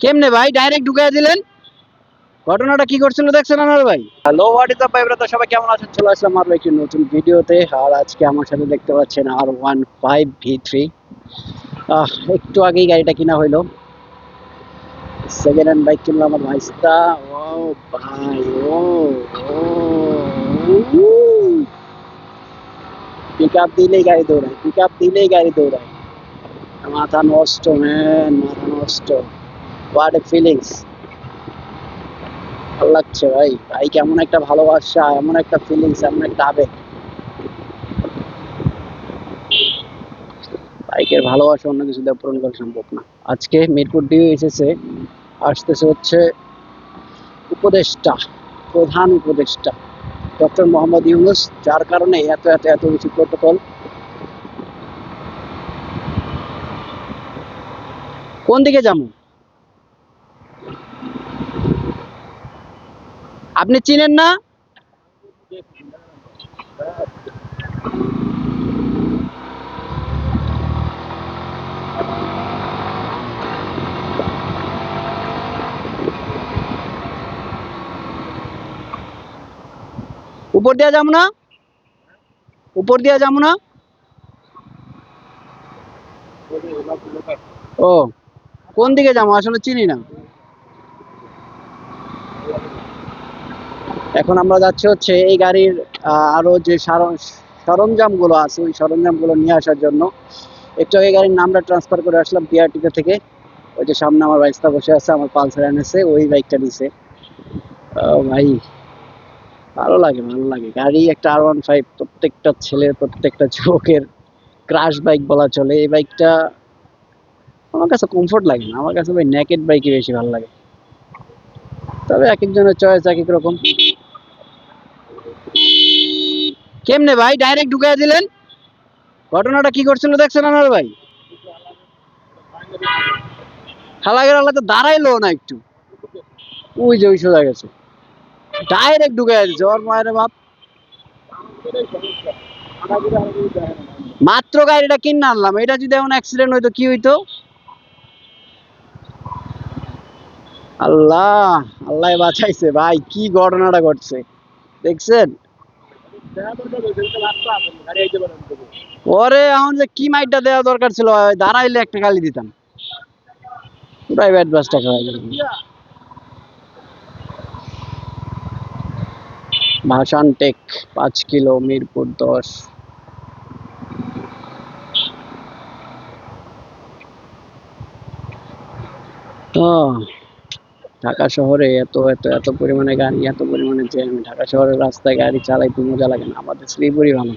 কেমনে ভাই? ডাইরেক্ট ঢুকাই দিলেন? ঘটনাটা কি করছিল দেখছেন আমার ভাই? হ্যালো হোয়াট ইজ ভাই? ব্রাদার সবাই কেমন আছেন? চলে আসলাম আরও একটি নতুন ভিডিওতে। আর আজকে আমার সাথে দেখতে পাচ্ছেন R one five V three একটু আগেই গাড়িটা কিনা হইল। সেকেন্ড হ্যান্ড বাইক কিনলো আমার ভাইস্তা। ও ভাই, ও পিক আপ দিলেই গাড়ি দৌড়ায় পিক আপ দিলেই গাড়ি দৌড়ায়। মাথা নষ্ট ম্যান মাথা নষ্ট। হোয়াট এ ফিলিংস ভালো লাগছে ভাই। বাইক এমন একটা ভালোবাসা, এমন একটা ফিলিংস এমন একটা আবেগ। বাইকের ভালোবাসা অন্য কিছু দিয়ে পূরণ করা সম্ভব না। আজকে মিরপুর ডিউ এসেছে। আসতেছে হচ্ছে উপদেষ্টা, প্রধান উপদেষ্টা, ডক্টর মোহাম্মদ ইউনুস, যার কারণে এত এত এত কিছু প্রোটোকল কোন দিকে যাব? আপনি চিনেন না? উপর দিয়া যাব না? উপর দিয়া যাব না? ও। কোন দিকে যাব? আসলে চিনি না। এখন আমরা যাচ্ছি হচ্ছে এই গাড়ির আরও যে সরঞ্জামগুলো আছে, ওই সরঞ্জামগুলো নিয়ে আসার জন্য। একটু আগে গাড়ির নামটা ট্রান্সফার করে আসলাম বিআরটিতে থেকে। ওই যে সামনে আমার বাইকটা বসে আছে, আমার পালসার এনেছে, ওই বাইকটা নিছে। ভাই, ভালো লাগে ভালো লাগে। গাড়ি একটা আর ওয়ান ফাইভ প্রত্যেকটা ছেলের, প্রত্যেকটা যুবকের ক্রাশ বাইক বলা চলে। এই বাইকটা আমার কাছে কমফোর্ট লাগে না। আমার কাছে ভাই নেকেড বাইকই বেশি ভালো লাগে। তবে এক একজনের চয়েস এক এক রকম কেমনে ভাই? ডাইরেক্ট ঢুকাই দিলেন? ঘটনাটা কি করছিল দেখছেন আমার ভাই? খালাগের আল্লাহ তো দাঁড়াইলো না একটু। ওই যে ওই সোজা গেছে। ডাইরেক্ট ঢুকাই দিচ্ছে ওর মায়ের বাপ। মাত্র গাড়িটা কিনে আনলাম। এটা যদি এমন অ্যাক্সিডেন্ট হইতো, কি হইতো? আল্লাহ আল্লাহ বাঁচাইছে ভাই, কি ঘটনাটা ঘটছে? দেখছেন? ওরে, এখন যে কি মাইটটা দেওয়া দরকার ছিল দাঁড়াইলে একটা গালি দিতাম। প্রাইভেট বাসটা টেক, পাঁচ কিলো, মিরপুর দশ। ঢাকা শহরে এত এত এত পরিমাণে গাড়ি, এত পরিমাণে জ্যাম ঢাকা শহরের রাস্তায় গাড়ি চালাইতে মজা লাগে না। আমাদের শ্রীপুরই ভালো।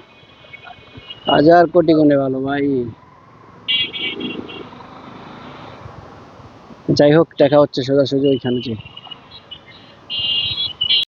হাজার কোটি গুণে ভালো ভাই। যাই হোক, দেখা হচ্ছে সোজাসুজি ওইখানে যে।